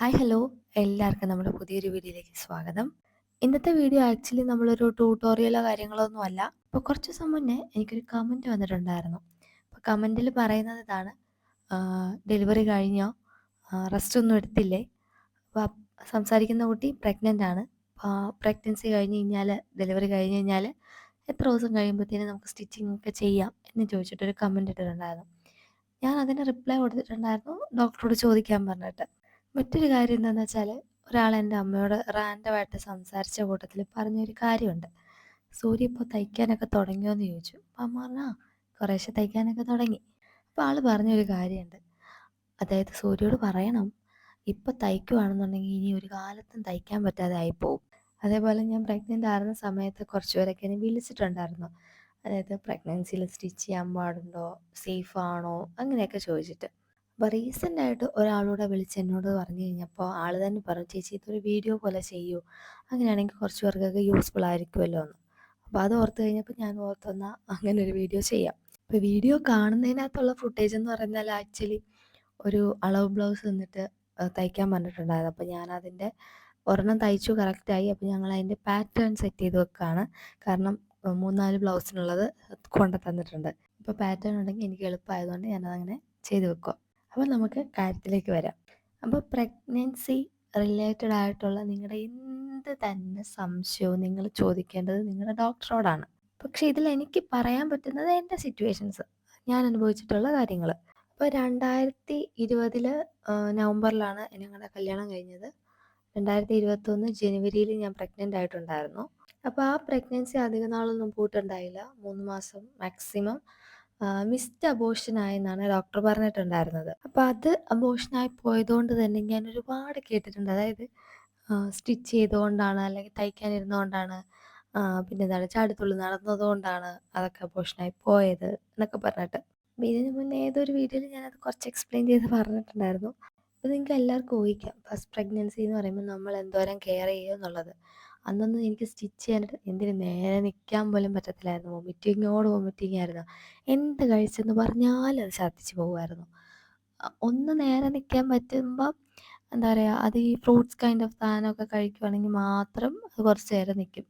Hi hello എല്ലാവർക്കും നമ്മുടെ പുതിയൊരു വീഡിയോയിലേക്ക് സ്വാഗതം. ഇന്നത്തെ വീഡിയോ ആക്ച്വലി നമ്മളൊരു ട്യൂട്ടോറിയലോ കാര്യങ്ങളോ ഒന്നും അല്ല. അപ്പോൾ കുറച്ച് ദിവസം മുന്നേ എനിക്കൊരു കമന്റ് വന്നിട്ടുണ്ടായിരുന്നു. അപ്പോൾ കമന്റിൽ പറയുന്നത് ഇതാണ് ഡെലിവറി കഴിഞ്ഞോ? റെസ്റ്റ് ഒന്നും എടുത്തില്ലേ? അപ്പോൾ സംസാരിക്കുന്ന കുട്ടി പ്രഗ്നന്റ് ആണ്. അപ്പോൾ പ്രഗ്നൻസി കഴിഞ്ഞ് കഴിഞ്ഞാൽ ഡെലിവറി കഴിഞ്ഞ് കഴിഞ്ഞാൽ എത്ര ദിവസം കഴിയുമ്പോഴത്തേനും നമുക്ക് സ്റ്റിച്ചിങ് ഒക്കെ ചെയ്യാം എന്ന് ചോദിച്ചിട്ടൊരു കമന്റ് ഇട്ടിട്ടുണ്ടായിരുന്നു. ഞാൻ അതിന് റിപ്ലൈ കൊടുത്തിട്ടുണ്ടായിരുന്നു ഡോക്ടറോട് ചോദിക്കാൻ പറഞ്ഞിട്ട്. മറ്റൊരു കാര്യം എന്താണെന്ന് വെച്ചാൽ ഒരാൾ എന്റെ അമ്മയോട് റാൻഡമായിട്ട് സംസാരിച്ച കൂട്ടത്തിൽ പറഞ്ഞൊരു കാര്യമുണ്ട്. സൂര്യ ഇപ്പോൾ തയ്ക്കാനൊക്കെ തുടങ്ങിയോന്ന് ചോദിച്ചു. അപ്പം അമ്മ പറഞ്ഞു കുറേശ്ശെ തയ്ക്കാനൊക്കെ തുടങ്ങി. അപ്പോൾ ആൾ പറഞ്ഞൊരു കാര്യമുണ്ട്. അതായത് സൂര്യയോട് പറയണം ഇപ്പം തയ്ക്കുവാണെന്നുണ്ടെങ്കിൽ ഇനി ഒരു കാലത്തും തയ്ക്കാൻ പറ്റാതെ ആയിപ്പോവും. അതേപോലെ ഞാൻ പ്രഗ്നന്റ് ആയിരുന്ന സമയത്ത് കുറച്ച് പേരൊക്കെ എന്നെ വിളിച്ചിട്ടുണ്ടായിരുന്നു. അതായത് പ്രഗ്നൻസിയിൽ സ്റ്റിച്ച് ചെയ്യാൻ പാടുണ്ടോ സേഫ് ആണോ അങ്ങനെയൊക്കെ ചോദിച്ചിട്ട്. അപ്പോൾ റീസെന്റ് ആയിട്ട് ഒരാളൂടെ വിളിച്ച് എന്നോട് പറഞ്ഞു കഴിഞ്ഞപ്പോൾ ആൾ തന്നെ പറഞ്ഞു ചേച്ചി ഇതൊരു വീഡിയോ പോലെ ചെയ്യൂ. അങ്ങനെയാണെങ്കിൽ കുറച്ച് പേർക്കൊക്കെ യൂസ്ഫുൾ ആയിരിക്കുമല്ലോ എന്ന് അപ്പോൾ അത് ഓർത്ത് കഴിഞ്ഞപ്പോൾ ഞാൻ ഓർത്തെന്നാൽ അങ്ങനെ ഒരു വീഡിയോ ചെയ്യാം. അപ്പോൾ വീഡിയോ കാണുന്നതിനകത്തുള്ള ഫുട്ടേജ് എന്ന് പറഞ്ഞാൽ ആക്ച്വലി ഒരു അളവ് ബ്ലൗസ് നിന്നിട്ട് തയ്ക്കാൻ പറഞ്ഞിട്ടുണ്ടായിരുന്നു. അപ്പോൾ ഞാൻ അതിന്റെ ഒരെണ്ണം തയ്ച്ചു കറക്റ്റായി അപ്പോൾ ഞങ്ങൾ അതിന്റെ പാറ്റേൺ സെറ്റ് ചെയ്ത് വെക്കുകയാണ് കാരണം മൂന്നാൽ ബ്ലൗസിനുള്ളത് കൊണ്ടു തന്നിട്ടുണ്ട് അപ്പോൾ പാറ്റേൺ ഉണ്ടെങ്കിൽ എനിക്ക് എളുപ്പമായതുകൊണ്ട് ഞാനതങ്ങനെ ചെയ്ത് വെക്കുക അപ്പോൾ നമുക്ക് കാര്യത്തിലേക്ക് വരാം. അപ്പോൾ പ്രഗ്നൻസി റിലേറ്റഡ് ആയിട്ടുള്ള നിങ്ങളുടെ എന്ത് തന്നെ സംശയവും നിങ്ങൾ ചോദിക്കേണ്ടത് നിങ്ങളുടെ ഡോക്ടറോടാണ് പക്ഷേ ഇതിൽ എനിക്ക് പറയാൻ പറ്റുന്നത് എന്റെ സിറ്റുവേഷൻസ് ഞാൻ അനുഭവിച്ചിട്ടുള്ള കാര്യങ്ങൾ അപ്പോൾ രണ്ടായിരത്തി ഇരുപതിൽ നവംബറിലാണ് ഞങ്ങളുടെ കല്യാണം കഴിഞ്ഞത്. രണ്ടായിരത്തി ഇരുപത്തൊന്ന് ജനുവരിയിൽ ഞാൻ പ്രഗ്നന്റ് ആയിട്ടുണ്ടായിരുന്നു. അപ്പോൾ ആ പ്രഗ്നൻസി അധിക നാളൊന്നും പോയിട്ടുണ്ടായില്ല മൂന്ന് മാസം മാക്സിമം മിസ്ഡ് അബോർഷൻ ആയെന്നാണ് ഡോക്ടർ പറഞ്ഞിട്ടുണ്ടായിരുന്നത്. അപ്പോൾ അത് അബോർഷൻ ആയി പോയതുകൊണ്ട് തന്നെ ഞാൻ ഒരുപാട് കേട്ടിട്ടുണ്ട്. അതായത് സ്റ്റിച്ച് ചെയ്തുകൊണ്ടാണ് അല്ലെങ്കിൽ തയ്ക്കാൻ ഇരുന്നുകൊണ്ടാണ് പിന്നെ എന്താണ് ചാടിത്തുള്ളി നടന്നതുകൊണ്ടാണ് അതൊക്കെ അബോഷനായി പോയത് എന്നൊക്കെ പറഞ്ഞിട്ട്. ഇതിന് മുന്നേ ഏതൊരു വീഡിയോയിൽ ഞാനത് കുറച്ച് എക്സ്പ്ലെയിൻ ചെയ്ത് പറഞ്ഞിട്ടുണ്ടായിരുന്നു. അപ്പോൾ നിങ്ങൾക്ക് എല്ലാവർക്കും ഊഹിക്കാം. ഫസ്റ്റ് പ്രഗ്നൻസി എന്ന് പറയുമ്പോൾ നമ്മൾ എന്തോരം കെയർ ചെയ്യുക എന്നുള്ളത്. അന്നൊന്നും എനിക്ക് സ്റ്റിച്ച് ചെയ്യാനായിട്ട് എന്തിന് നേരെ നിൽക്കാൻ പോലും പറ്റത്തില്ലായിരുന്നു. വൊമിറ്റിങ്ങോട് വൊമിറ്റിംഗ് ആയിരുന്നു എന്ത് കഴിച്ചെന്ന് പറഞ്ഞാലും അത് ഛർദ്ദിച്ച് പോകുമായിരുന്നു. ഒന്ന് നേരെ നിൽക്കാൻ പറ്റുമ്പം എന്താ പറയുക അത് ഈ ഫ്രൂട്ട്സ് കൈൻഡ് ഓഫ് സാധനമൊക്കെ കഴിക്കുവാണെങ്കിൽ മാത്രം അത് കുറച്ച് നേരം നിൽക്കും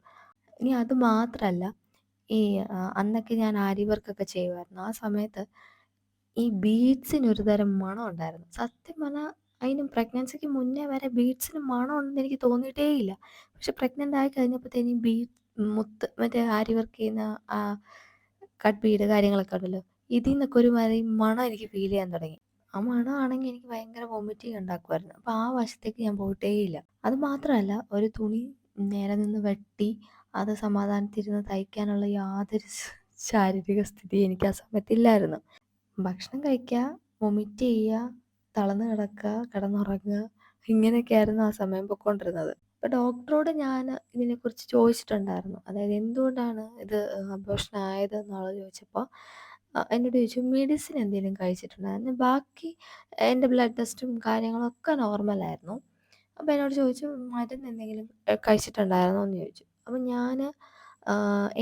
ഇനി അത് മാത്രമല്ല ഈ അന്നൊക്കെ ഞാൻ ആരി വർക്കൊക്കെ ചെയ്യുമായിരുന്നു. ആ സമയത്ത് ഈ ബീഡ്സിന് ഒരു തരം മണം ഉണ്ടായിരുന്നു. സത്യം പറഞ്ഞാൽ അതിനും പ്രഗ്നൻസിക്ക് മുന്നേ വരെ ബീഡ്സിന് മണം ഉണ്ടെന്ന് എനിക്ക് തോന്നിയിട്ടേ ഇല്ല പക്ഷെ പ്രഗ്നന്റ് ആയി കഴിഞ്ഞപ്പോഴത്തേനും ബീഡ് മുത്ത് മറ്റേ ആരി വർക്ക് ചെയ്യുന്ന ആ കട്ട് ബീഡ് കാര്യങ്ങളൊക്കെ ഉണ്ടല്ലോ ഇതിൽ നിന്നൊക്കെ ഒരു മാതിരി മണം എനിക്ക് ഫീൽ ചെയ്യാൻ തുടങ്ങി. ആ മണമാണെങ്കിൽ എനിക്ക് ഭയങ്കര വോമിറ്റിംഗ് ഉണ്ടാക്കുമായിരുന്നു. അപ്പോൾ ആ വശത്തേക്ക് ഞാൻ പോയിട്ടേ ഇല്ല അത് മാത്രമല്ല ഒരു തുണി നേരെ നിന്ന് വെട്ടി അത് സമാധാനത്തിരുന്ന് തയ്ക്കാനുള്ള യാതൊരു ശാരീരിക സ്ഥിതി എനിക്ക് ആ സമയത്തില്ലായിരുന്നു ഭക്ഷണം കഴിക്കുക വൊമിറ്റ് ചെയ്യുക തളർന്ന് കിടക്കുക കിടന്നുറങ്ങുക ഇങ്ങനെയൊക്കെയായിരുന്നു ആ സമയം പൊയ്ക്കൊണ്ടിരുന്നത്. അപ്പോൾ ഡോക്ടറോട് ഞാൻ ഇതിനെക്കുറിച്ച് ചോദിച്ചിട്ടുണ്ടായിരുന്നു. അതായത് എന്തുകൊണ്ടാണ് ഇത് അബോർഷൻ ആയത് എന്നുള്ളത് ചോദിച്ചപ്പോൾ എന്നോട് ചോദിച്ചു മെഡിസിൻ എന്തെങ്കിലും കഴിച്ചിട്ടുണ്ടായിരുന്നു ബാക്കി എന്റെ ബ്ലഡ് ടെസ്റ്റും കാര്യങ്ങളൊക്കെ നോർമലായിരുന്നു. അപ്പോൾ എന്നോട് ചോദിച്ചു മരുന്ന് എന്തെങ്കിലും കഴിച്ചിട്ടുണ്ടായിരുന്നോ? എന്ന് ചോദിച്ചു. അപ്പോൾ ഞാൻ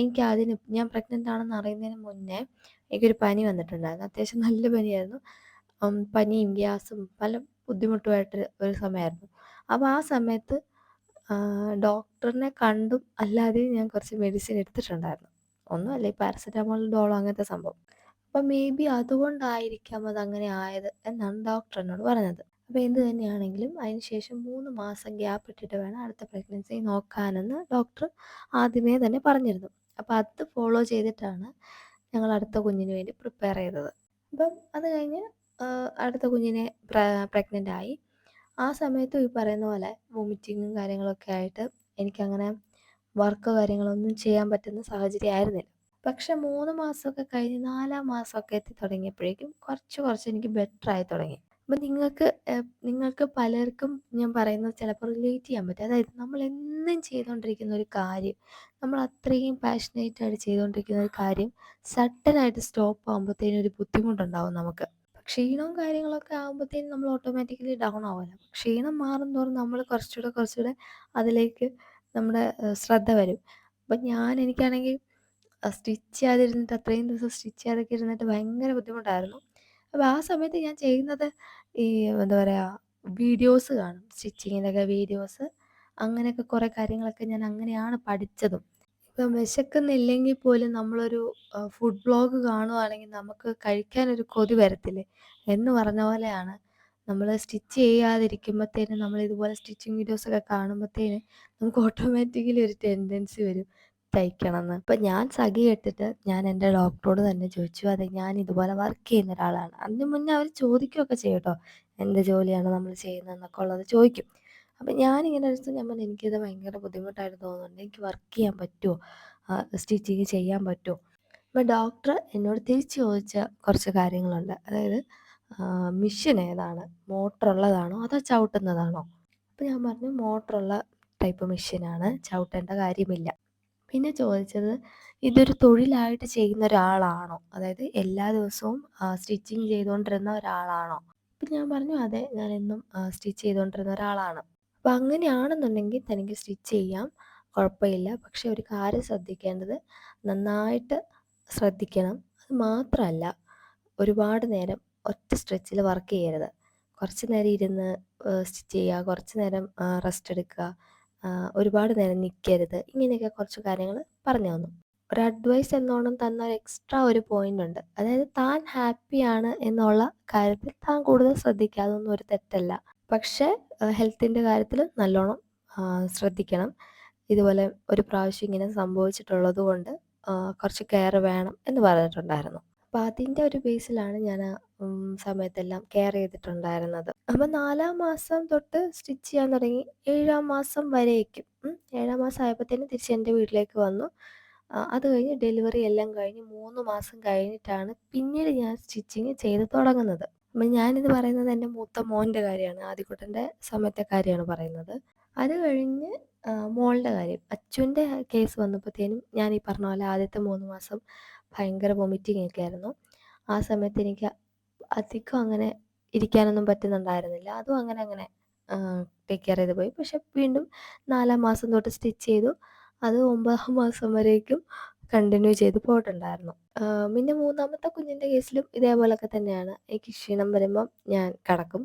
എനിക്ക് അതിന് ഞാൻ പ്രഗ്നന്റ് ആണെന്ന് അറിയുന്നതിന് മുന്നേ എനിക്കൊരു പനി വന്നിട്ടുണ്ടായിരുന്നു. അത്യാവശ്യം നല്ല പനിയായിരുന്നു. പനിയും ഗ്യാസും പല ബുദ്ധിമുട്ടുമായിട്ട് ഒരു സമയമായിരുന്നു. അപ്പോൾ ആ സമയത്ത് ഡോക്ടറിനെ കണ്ടും അല്ലാതെയും ഞാൻ കുറച്ച് മെഡിസിൻ എടുത്തിട്ടുണ്ടായിരുന്നു. ഒന്നുമല്ല ഈ പാരസെറ്റാമോൾ ഡോളോ അങ്ങനത്തെ സംഭവം. അപ്പം മേ ബി അതുകൊണ്ടായിരിക്കാം അത് അങ്ങനെ ആയത് എന്നാണ് ഡോക്ടർ എന്നോട് പറഞ്ഞത്. അപ്പോൾ എന്ത് തന്നെയാണെങ്കിലും അതിന് ശേഷം മൂന്ന് മാസം ഗ്യാപ്പ് ഇട്ടിട്ട് വേണം അടുത്ത പ്രഗ്നൻസി നോക്കാനെന്ന് ഡോക്ടർ ആദ്യമേ തന്നെ പറഞ്ഞിരുന്നു. അപ്പോൾ അത് ഫോളോ ചെയ്തിട്ടാണ് ഞങ്ങൾ അടുത്ത കുഞ്ഞിന് വേണ്ടി പ്രിപ്പയർ ചെയ്തത്. അപ്പം അത് കഴിഞ്ഞ് അടുത്ത കുഞ്ഞിനെ പ്രഗ്നന്റ് ആയി. ആ സമയത്തും ഈ പറയുന്ന പോലെ വോമിറ്റിങ്ങും കാര്യങ്ങളൊക്കെ ആയിട്ട് എനിക്കങ്ങനെ വർക്ക് കാര്യങ്ങളൊന്നും ചെയ്യാൻ പറ്റുന്ന സാഹചര്യം ആയിരുന്നില്ല. പക്ഷെ മൂന്ന് മാസമൊക്കെ കഴിഞ്ഞ് നാലാം മാസമൊക്കെ എത്തി തുടങ്ങിയപ്പോഴേക്കും കുറച്ച് കുറച്ച് എനിക്ക് ബെറ്റർ ആയി തുടങ്ങി. അപ്പം നിങ്ങൾക്ക് നിങ്ങൾക്ക് പലർക്കും ഞാൻ പറയുന്നത് ചിലപ്പോൾ റിലേറ്റ് ചെയ്യാൻ പറ്റും. അതായത് നമ്മൾ എന്നും ചെയ്തുകൊണ്ടിരിക്കുന്ന ഒരു കാര്യം നമ്മൾ അത്രയും പാഷനേറ്റ് ആയിട്ട് ചെയ്തുകൊണ്ടിരിക്കുന്ന ഒരു കാര്യം സഡനായിട്ട് സ്റ്റോപ്പ് ആകുമ്പോഴത്തേനും ഒരു ബുദ്ധിമുട്ടുണ്ടാവും നമുക്ക്. ക്ഷീണവും കാര്യങ്ങളൊക്കെ ആകുമ്പോഴത്തേനും നമ്മൾ ഓട്ടോമാറ്റിക്കലി ഡൗൺ ആവുമല്ലോ. ക്ഷീണം മാറും തോറും നമ്മൾ കുറച്ചുകൂടെ കുറച്ചുകൂടെ അതിലേക്ക് നമ്മുടെ ശ്രദ്ധ വരും. അപ്പം ഞാൻ എനിക്കാണെങ്കിൽ സ്റ്റിച്ച് ചെയ്യാതിരുന്നിട്ട് അത്രയും ദിവസം സ്റ്റിച്ച് ചെയ്യാതൊക്കെ ഇരുന്നിട്ട് ഭയങ്കര ബുദ്ധിമുട്ടായിരുന്നു. അപ്പോൾ ആ സമയത്ത് ഞാൻ ചെയ്യുന്നത് ഈ എന്താ പറയുക വീഡിയോസ് കാണും. സ്റ്റിച്ചിങ്ങിന്റെയൊക്കെ വീഡിയോസ് അങ്ങനെയൊക്കെ കുറേ കാര്യങ്ങളൊക്കെ ഞാൻ അങ്ങനെയാണ് പഠിച്ചതും. ഇപ്പം വിശക്കുന്നില്ലെങ്കിൽ പോലും നമ്മളൊരു ഫുഡ് ബ്ലോഗ് കാണുവാണെങ്കിൽ നമുക്ക് കഴിക്കാനൊരു കൊതി വരത്തില്ലേ? എന്ന് പറഞ്ഞ പോലെയാണ്. നമ്മൾ സ്റ്റിച്ച് ചെയ്യാതിരിക്കുമ്പോഴത്തേനും നമ്മൾ ഇതുപോലെ സ്റ്റിച്ചിങ് വീഡിയോസൊക്കെ കാണുമ്പോഴത്തേന് നമുക്ക് ഓട്ടോമാറ്റിക്കലി ഒരു ടെൻഡൻസി വരും തയ്ക്കണമെന്ന്. അപ്പം ഞാൻ സഖി കെട്ടിട്ട് ഞാൻ എന്റെ ഡോക്ടറോട് തന്നെ ചോദിച്ചു അതെ ഞാൻ ഇതുപോലെ വർക്ക് ചെയ്യുന്ന ഒരാളാണ്. അതിന് മുന്നേ അവർ ചോദിക്കുകയൊക്കെ ചെയ്യട്ടോ എന്ത് ജോലിയാണ് നമ്മൾ ചെയ്യുന്നതെന്നൊക്കെ ഉള്ളത്? ചോദിക്കും. അപ്പം ഞാനിങ്ങനെ ഒരു ദിവസം ഞാൻ പറഞ്ഞു എനിക്കിത് ഭയങ്കര ബുദ്ധിമുട്ടായിട്ട് തോന്നുന്നുണ്ട്. എനിക്ക് വർക്ക് ചെയ്യാൻ പറ്റുമോ സ്റ്റിച്ചിങ് ചെയ്യാൻ പറ്റുമോ അപ്പം ഡോക്ടർ എന്നോട് തിരിച്ച് ചോദിച്ച കുറച്ച് കാര്യങ്ങളുണ്ട്. അതായത് മിഷൻ ഏതാണ്? മോട്ടറുള്ളതാണോ അതോ ചവിട്ടുന്നതാണോ? അപ്പം ഞാൻ പറഞ്ഞു മോട്ടറുള്ള ടൈപ്പ് മെഷീനാണ് ചവിട്ടേണ്ട കാര്യമില്ല. പിന്നെ ചോദിച്ചത് ഇതൊരു തൊഴിലായിട്ട് ചെയ്യുന്ന ഒരാളാണോ? അതായത് എല്ലാ ദിവസവും സ്റ്റിച്ചിങ് ചെയ്തുകൊണ്ടിരുന്ന ഒരാളാണോ? അപ്പം ഞാൻ പറഞ്ഞു അതെ ഞാൻ എന്നും സ്റ്റിച്ച് ചെയ്തുകൊണ്ടിരുന്ന ഒരാളാണ്. അപ്പം അങ്ങനെയാണെന്നുണ്ടെങ്കിൽ തനിക്ക് സ്റ്റിച്ച് ചെയ്യാം. കുഴപ്പമില്ല. പക്ഷെ ഒരു കാര്യം ശ്രദ്ധിക്കേണ്ടത് നന്നായിട്ട് ശ്രദ്ധിക്കണം. അത് മാത്രമല്ല ഒരുപാട് നേരം ഒറ്റ സ്ട്രെച്ചിൽ വർക്ക് ചെയ്യരുത്. കുറച്ച് നേരം ഇരുന്ന് സ്റ്റിച്ച് ചെയ്യുക കുറച്ച് നേരം റെസ്റ്റ് എടുക്കുക ഒരുപാട് നേരം നിൽക്കരുത് ഇങ്ങനെയൊക്കെ കുറച്ച് കാര്യങ്ങൾ പറഞ്ഞു തന്നു. ഒരു അഡ്വൈസ് എന്നോണം തന്ന ഒരു എക്സ്ട്രാ ഒരു പോയിന്റ് ഉണ്ട്. അതായത് താൻ ഹാപ്പിയാണ് എന്നുള്ള കാര്യത്തിൽ താൻ കൂടുതൽ ശ്രദ്ധിക്കുക അതൊന്നും ഒരു തെറ്റല്ല. പക്ഷേ ഹെൽത്തിന്റെ കാര്യത്തിൽ നല്ലോണം ശ്രദ്ധിക്കണം. ഇതുപോലെ ഒരു പ്രാവശ്യം ഇങ്ങനെ സംഭവിച്ചിട്ടുള്ളത് കൊണ്ട് കുറച്ച് കെയർ വേണം എന്ന് പറഞ്ഞിട്ടുണ്ടായിരുന്നു. അപ്പോൾ അതിന്റെ ഒരു ബേസിലാണ് ഞാൻ സമയത്തെല്ലാം കെയർ ചെയ്തിട്ടുണ്ടായിരുന്നത്. അപ്പോൾ നാലാം മാസം തൊട്ട് സ്റ്റിച്ച് ചെയ്യാൻ തുടങ്ങി ഏഴാം മാസം വരേക്കും. ഏഴാം മാസം ആയപ്പോഴത്തേനും തിരിച്ച് എന്റെ വീട്ടിലേക്ക് വന്നു. അത് കഴിഞ്ഞ് ഡെലിവറി എല്ലാം കഴിഞ്ഞ് മൂന്ന് മാസം കഴിഞ്ഞിട്ടാണ് പിന്നീട് ഞാൻ സ്റ്റിച്ചിങ് ചെയ്ത് തുടങ്ങുന്നത്. അപ്പം ഞാനിത് പറയുന്നത് എന്റെ മൂത്ത മോന്റെ കാര്യമാണ് ആദ്യക്കുട്ടന്റെ സമയത്തെ കാര്യമാണ് പറയുന്നത്. അത് കഴിഞ്ഞ് മോളുടെ കാര്യം. അച്ഛന്റെ കേസ് വന്നപ്പോഴത്തേനും ഞാൻ ഈ പറഞ്ഞ പോലെ ആദ്യത്തെ മൂന്ന് മാസം ഭയങ്കര വൊമിറ്റിംഗ് ഒക്കെ ആയിരുന്നു. ആ സമയത്ത് എനിക്ക് അധികം അങ്ങനെ ഇരിക്കാനൊന്നും പറ്റുന്നുണ്ടായിരുന്നില്ല. അതും അങ്ങനെ അങ്ങനെ ടേക്ക് കെയർ ചെയ്ത് പോയി. പക്ഷെ വീണ്ടും നാലാം മാസം തൊട്ട് സ്റ്റിച്ച് ചെയ്തു. അത് ഒമ്പതാം മാസം വരേക്കും കണ്ടിന്യൂ ചെയ്ത് പോയിട്ടുണ്ടായിരുന്നു. പിന്നെ മൂന്നാമത്തെ കുഞ്ഞിന്റെ കേസിലും ഇതേപോലൊക്കെ തന്നെയാണ്. എനിക്ക് ക്ഷീണം വരുമ്പം ഞാൻ കിടക്കും.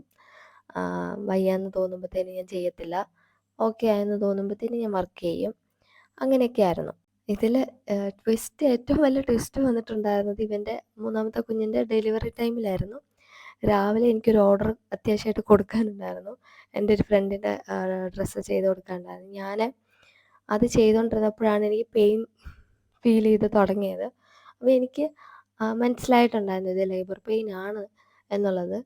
വയ്യാന്ന് തോന്നുമ്പോഴത്തേനും ഞാൻ ചെയ്യത്തില്ല. ഓക്കെ ആയെന്ന് തോന്നുമ്പോഴത്തേനും ഞാൻ വർക്ക് ചെയ്യും. അങ്ങനെയൊക്കെ ആയിരുന്നു. ഇതിൽ ട്വിസ്റ്റ് ഏറ്റവും വലിയ ട്വിസ്റ്റ് വന്നിട്ടുണ്ടായിരുന്നത് ഇവന്റെ മൂന്നാമത്തെ കുഞ്ഞിന്റെ ഡെലിവറി ടൈമിലായിരുന്നു രാവിലെ എനിക്കൊരു ഓർഡർ അത്യാവശ്യമായിട്ട് കൊടുക്കാനുണ്ടായിരുന്നു. എന്റെ ഒരു ഫ്രണ്ടിന്റെ ഡ്രസ്സ് ചെയ്ത് കൊടുക്കാനുണ്ടായിരുന്നു. ഞാൻ അത് ചെയ്തുകൊണ്ടിരുന്നപ്പോഴാണ് എനിക്ക് പെയിൻ ഫീൽ ചെയ്ത് തുടങ്ങിയത്. അപ്പോൾ എനിക്ക് മനസ്സിലായിട്ടുണ്ടായിരുന്നു ഇത് ലേബർ പെയിൻ ആണ് എന്നുള്ളത്.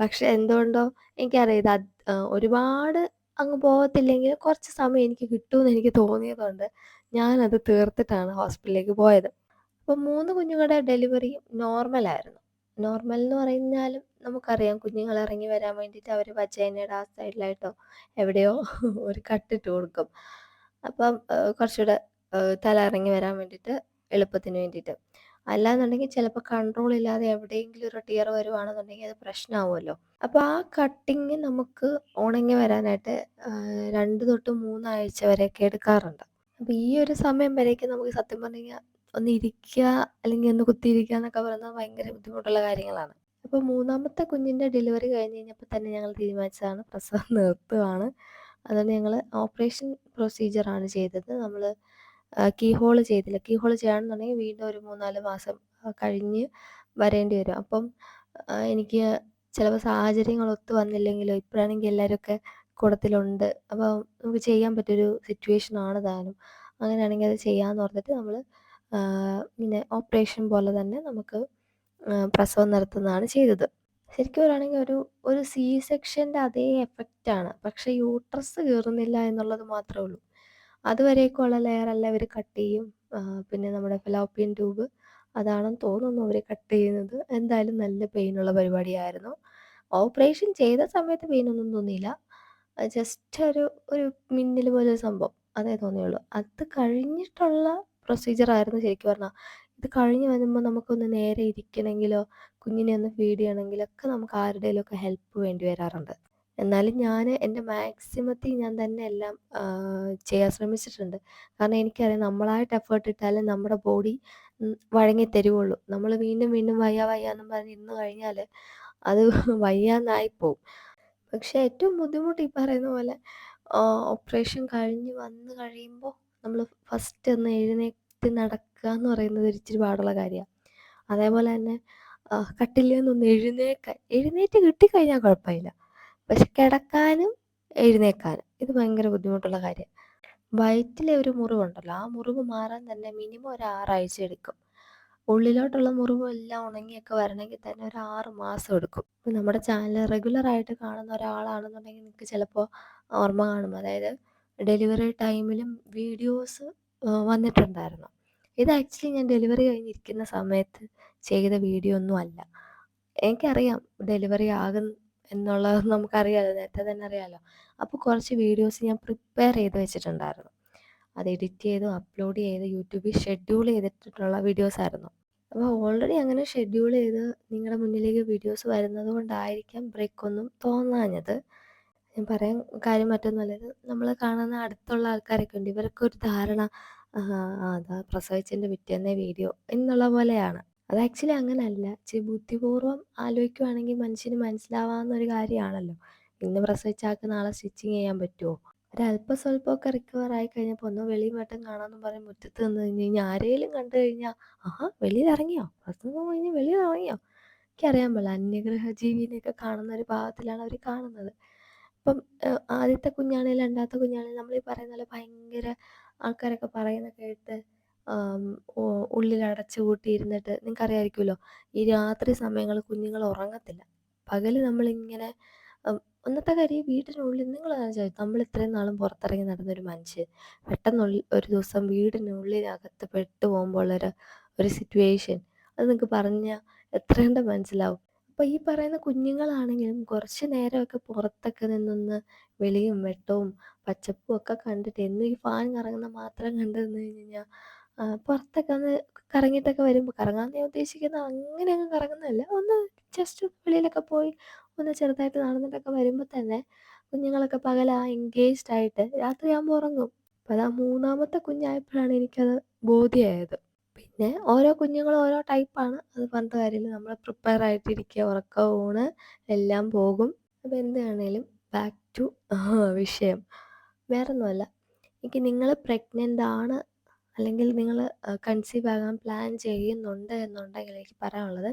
പക്ഷെ എന്തുകൊണ്ടോ എനിക്കറിയാം ഇത് ഒരുപാട് അങ്ങ് പോകത്തില്ലെങ്കിൽ കുറച്ച് സമയം എനിക്ക് കിട്ടുമെന്ന് എനിക്ക് തോന്നിയതുകൊണ്ട് ഞാനത് തീർത്തിട്ടാണ് ഹോസ്പിറ്റലിലേക്ക് പോയത്. അപ്പോൾ മൂന്ന് കുഞ്ഞുങ്ങളുടെ ഡെലിവറി നോർമലായിരുന്നു നോർമൽ എന്ന് പറഞ്ഞാലും നമുക്കറിയാം കുഞ്ഞുങ്ങൾ ഇറങ്ങി വരാൻ വേണ്ടിയിട്ട് അവർ വജേനയുടെ ആ സൈഡിലായിട്ടോ എവിടെയോ ഒരു കട്ടിട്ട് കൊടുക്കും. അപ്പം കുറച്ചുകൂടെ തല ഇറങ്ങി വരാൻ വേണ്ടിയിട്ട് എളുപ്പത്തിന് വേണ്ടിയിട്ട്. അല്ലാന്നുണ്ടെങ്കിൽ ചിലപ്പോൾ കൺട്രോൾ ഇല്ലാതെ എവിടെയെങ്കിലും ഒരു ടിയർ വരുവാണെന്നുണ്ടെങ്കിൽ അത് പ്രശ്നമാവുമല്ലോ അപ്പോൾ ആ കട്ടിങ് നമുക്ക് ഉണങ്ങി വരാനായിട്ട് രണ്ട് തൊട്ട് മൂന്നാഴ്ച വരെയൊക്കെ എടുക്കാറുണ്ട്. അപ്പോൾ ഈ ഒരു സമയം വരെയൊക്കെ നമുക്ക് സത്യം പറഞ്ഞു കഴിഞ്ഞാൽ ഒന്ന് ഇരിക്കുക അല്ലെങ്കിൽ ഒന്ന് കുത്തിയിരിക്കുക എന്നൊക്കെ പറയുന്നത് ഭയങ്കര ബുദ്ധിമുട്ടുള്ള കാര്യങ്ങളാണ്. അപ്പോൾ മൂന്നാമത്തെ കുഞ്ഞിന്റെ ഡെലിവറി കഴിഞ്ഞ് കഴിഞ്ഞപ്പോൾ തന്നെ ഞങ്ങൾ തീരുമാനിച്ചതാണ് പ്രസവം നിർത്തുവാണ്. അതുകൊണ്ട് ഞങ്ങൾ ഓപ്പറേഷൻ പ്രൊസീജിയറാണ് ചെയ്തത്. നമ്മൾ കീ ഹോൾ ചെയ്തില്ല. കീ ഹോൾ ചെയ്യണമെന്നുണ്ടെങ്കിൽ വീണ്ടും ഒരു മൂന്നാൽ മാസം കഴിഞ്ഞ് വരേണ്ടി വരും. അപ്പം എനിക്ക് ചിലപ്പോൾ സാഹചര്യങ്ങൾ ഒത്തു വന്നില്ലെങ്കിലോ ഇപ്പോഴാണെങ്കിൽ എല്ലാവരൊക്കെ കൂടത്തിലുണ്ട്. അപ്പോൾ നമുക്ക് ചെയ്യാൻ പറ്റിയൊരു സിറ്റുവേഷൻ ആണ് താനും. അങ്ങനെയാണെങ്കിൽ അത് ചെയ്യാമെന്ന് ഓർത്തിട്ട് നമ്മൾ പിന്നെ ഓപ്പറേഷൻ പോലെ തന്നെ നമുക്ക് പ്രസവം നടത്തുന്നതാണ് ചെയ്തത്. ശരിക്കും പറയുകയാണെങ്കിൽ ഒരു ഒരു സി സെക്ഷന്റെ അതേ എഫക്റ്റാണ് പക്ഷേ യൂട്രസ് കയറുന്നില്ല എന്നുള്ളത് മാത്രമേ ഉള്ളൂ. അതുവരേക്കുള്ള ലെയറെല്ലാം ഇവർ കട്ട് ചെയ്യും. പിന്നെ നമ്മുടെ ഫിലോപ്പിയൻ ട്യൂബ്. അതാണെന്ന് തോന്നുന്നു അവർ കട്ട് ചെയ്യുന്നത്. എന്തായാലും നല്ല പെയിനുള്ള പരിപാടിയായിരുന്നു. ഓപ്പറേഷൻ ചെയ്ത സമയത്ത് പെയിനൊന്നും തോന്നിയില്ല. ജസ്റ്റ് ഒരു ഒരു മിന്നൽ പോലെ ഒരു സംഭവം. അതേ തോന്നിയുള്ളൂ. അത് കഴിഞ്ഞിട്ടുള്ള പ്രൊസീജിയർ ആയിരുന്നു ശരിക്കും പറഞ്ഞാൽ ഇത് കഴിഞ്ഞ് വരുമ്പോൾ നമുക്കൊന്ന് നേരെ ഇരിക്കണമെങ്കിലോ കുഞ്ഞിനെ ഒന്ന് ഫീഡ് ചെയ്യണമെങ്കിലൊക്കെ നമുക്ക് ആരുടെയിലൊക്കെ ഹെൽപ്പ് വേണ്ടി വരാറുണ്ട്. എന്നാലും ഞാൻ എന്റെ മാക്സിമത്തിൽ ഞാൻ തന്നെ എല്ലാം ചെയ്യാൻ ശ്രമിച്ചിട്ടുണ്ട്. കാരണം എനിക്കറിയാം നമ്മളായിട്ട് എഫേർട്ട് ഇട്ടാലും നമ്മുടെ ബോഡി വഴങ്ങി തരുവുള്ളൂ. നമ്മൾ വീണ്ടും വീണ്ടും വയ്യ വയ്യ എന്നും പറഞ്ഞ് ഇരുന്ന് കഴിഞ്ഞാൽ അത് വയ്യാന്നായി പോവും. പക്ഷേ ഏറ്റവും ബുദ്ധിമുട്ട് ഈ പറയുന്ന പോലെ ഓപ്പറേഷൻ കഴിഞ്ഞ് വന്ന് കഴിയുമ്പോൾ നമ്മൾ ഫസ്റ്റ് ഒന്ന് എഴുന്നേറ്റ് നടക്കുക എന്ന് പറയുന്നത് ഒരിച്ചിരി പാടുള്ള കാര്യമാണ് അതേപോലെ തന്നെ കട്ടില്ലെന്നൊന്ന് നിന്നൊന്ന് എഴുന്നേക്കാൻ എഴുന്നേറ്റ് കിട്ടിക്കഴിഞ്ഞാൽ കുഴപ്പമില്ല. പക്ഷെ കിടക്കാനും എഴുന്നേക്കാനും ഇത് ഭയങ്കര ബുദ്ധിമുട്ടുള്ള കാര്യമാണ് വയറ്റിലെ ഒരു മുറിവുണ്ടല്ലോ ആ മുറിവ് മാറാൻ തന്നെ മിനിമം ഒരു ആറാഴ്ച എടുക്കും. ഉള്ളിലോട്ടുള്ള മുറിവെല്ലാം ഉണങ്ങിയൊക്കെ വരണമെങ്കിൽ തന്നെ ഒരു ആറ് മാസം എടുക്കും. ഇപ്പം നമ്മുടെ ചാനൽ റെഗുലറായിട്ട് കാണുന്ന ഒരാളാണെന്നുണ്ടെങ്കിൽ നിങ്ങൾക്ക് ചിലപ്പോൾ ഓർമ്മ കാണും. അതായത് ഡെലിവറി ടൈമിലും വീഡിയോസ് വന്നിട്ടുണ്ടായിരുന്നു. ഇത് ആക്ച്വലി ഞാൻ ഡെലിവറി കഴിഞ്ഞിരിക്കുന്ന സമയത്ത് ചെയ്ത വീഡിയോ ഒന്നും അല്ല. എനിക്കറിയാം ഡെലിവറി ആകും എന്നുള്ളത് നമുക്കറിയാമല്ലോ നേരത്തെ തന്നെ അറിയാമല്ലോ അപ്പോൾ കുറച്ച് വീഡിയോസ് ഞാൻ പ്രിപ്പയർ ചെയ്ത് വെച്ചിട്ടുണ്ടായിരുന്നു. അത് എഡിറ്റ് ചെയ്ത് അപ്ലോഡ് ചെയ്ത് യൂട്യൂബിൽ ഷെഡ്യൂൾ ചെയ്തിട്ടുള്ള വീഡിയോസ് ആയിരുന്നു. അപ്പോൾ ഓൾറെഡി അങ്ങനെ ഷെഡ്യൂൾ ചെയ്ത് നിങ്ങളുടെ മുന്നിലേക്ക് വീഡിയോസ് വരുന്നത് കൊണ്ടായിരിക്കാം ബ്രേക്ക് ഒന്നും തോന്നാഞ്ഞത്. ഞാൻ പറയാൻ കാര്യം മറ്റൊന്നുമല്ല നമ്മൾ കാണുന്ന അടുത്തുള്ള ആൾക്കാരൊക്കെ ഉണ്ട്. ഇവരൊക്കെ ഒരു ധാരണ അതാ പ്രസവിച്ചതിന്റെ പിറ്റേന്നേ വീഡിയോ എന്നുള്ള പോലെയാണ്. അത് ആക്ച്വലി അങ്ങനെയല്ല ഇച്ചിരി ബുദ്ധിപൂർവം ആലോചിക്കുവാണെങ്കിൽ മനുഷ്യന് മനസ്സിലാവാവുന്ന ഒരു കാര്യമാണല്ലോ. ഇന്ന് പ്രസവിച്ചാൾക്ക് നാളെ സ്റ്റിച്ചിങ് ചെയ്യാൻ പറ്റുമോ ഒരല്പം സ്വല്പമൊക്കെ റിക്കവർ ആയി കഴിഞ്ഞപ്പോൾ ഒന്ന് വെളിയും വട്ടം കാണാമെന്ന് പറഞ്ഞ് മുറ്റത്ത് നിന്ന് കഴിഞ്ഞ് കഴിഞ്ഞാൽ ആരെങ്കിലും കണ്ടു കഴിഞ്ഞാൽ ആഹാ വെളിയിൽ ഇറങ്ങിയോ? പ്രസവം കഴിഞ്ഞ് വെളിയിൽ ഇറങ്ങിയോ? എനിക്കറിയാൻ പാടില്ല. അന്യഗ്രഹ ജീവിനെയൊക്കെ കാണുന്ന ഒരു ഭാവത്തിലാണ് അവർ കാണുന്നത്. അപ്പം ആദ്യത്തെ കുഞ്ഞാണേലും രണ്ടാമത്തെ കുഞ്ഞാണേലും നമ്മൾ ഈ പറയുന്ന പോലെ ഭയങ്കര ആൾക്കാരൊക്കെ പറയുന്ന കേട്ട് ഉള്ളിൽ അടച്ചു കൂട്ടിയിരുന്നിട്ട് നിങ്ങൾക്കറിയാമായിരിക്കുമല്ലോ ഈ രാത്രി സമയങ്ങൾ കുഞ്ഞുങ്ങൾ ഉറങ്ങത്തില്ല. പകൽ നമ്മളിങ്ങനെ ഒന്നത്തെ കാര്യം വീടിനുള്ളിൽ നിങ്ങൾ നമ്മൾ ഇത്രയും നാളും പുറത്തിറങ്ങി നടന്നൊരു മനുഷ്യൻ പെട്ടെന്നുള്ളിൽ ഒരു ദിവസം വീടിനുള്ളിനകത്ത് പെട്ടു പോകുമ്പോഴുള്ളൊരു ഒരു സിറ്റുവേഷൻ അത് നിങ്ങൾക്ക് പറഞ്ഞാൽ എത്ര കണ്ട് മനസ്സിലാവും. അപ്പോൾ ഈ പറയുന്ന കുഞ്ഞുങ്ങളാണെങ്കിലും കുറച്ച് നേരമൊക്കെ പുറത്തൊക്കെ നിന്നൊന്ന് വെളിയും വെട്ടവും പച്ചപ്പും ഒക്കെ കണ്ടിട്ട് എന്നും ഈ ഫാൻ കറങ്ങുന്ന മാത്രം കണ്ടു നിന്ന് കഴിഞ്ഞാൽ പുറത്തൊക്കെ ഒന്ന് കറങ്ങിയിട്ടൊക്കെ വരുമ്പോൾ കറങ്ങാൻ ഞാൻ ഉദ്ദേശിക്കുന്നത് അങ്ങനെ അങ്ങ് കറങ്ങുന്നതല്ല. ഒന്ന് ജസ്റ്റ് വെളിയിലൊക്കെ പോയി ഒന്ന് ചെറുതായിട്ട് നടന്നിട്ടൊക്കെ വരുമ്പോൾ തന്നെ കുഞ്ഞുങ്ങളൊക്കെ പകൽ എൻഗേജ്ഡ് ആയിട്ട് രാത്രിയാകുമ്പോൾ ഉറങ്ങും. അപ്പോൾ അത് മൂന്നാമത്തെ കുഞ്ഞായപ്പോഴാണ് എനിക്കത് ബോധ്യമായത് പിന്നെ ഓരോ കുഞ്ഞുങ്ങളും ഓരോ ടൈപ്പാണ് അത് പറഞ്ഞ കാര്യമില്ല. നമ്മൾ പ്രിപ്പയർ ആയിട്ടിരിക്കുക ഉറക്കം ഊണ് എല്ലാം പോകും. അപ്പോൾ എന്താണേലും ബാക്ക് ടു വിഷയം. വേറൊന്നുമല്ല. എനിക്ക് നിങ്ങൾ പ്രഗ്നന്റ് ആണ് അല്ലെങ്കിൽ നിങ്ങൾ കൺസീവ് ആകാൻ പ്ലാൻ ചെയ്യുന്നുണ്ട് എന്നുണ്ടെങ്കിൽ എനിക്ക് പറയാനുള്ളത്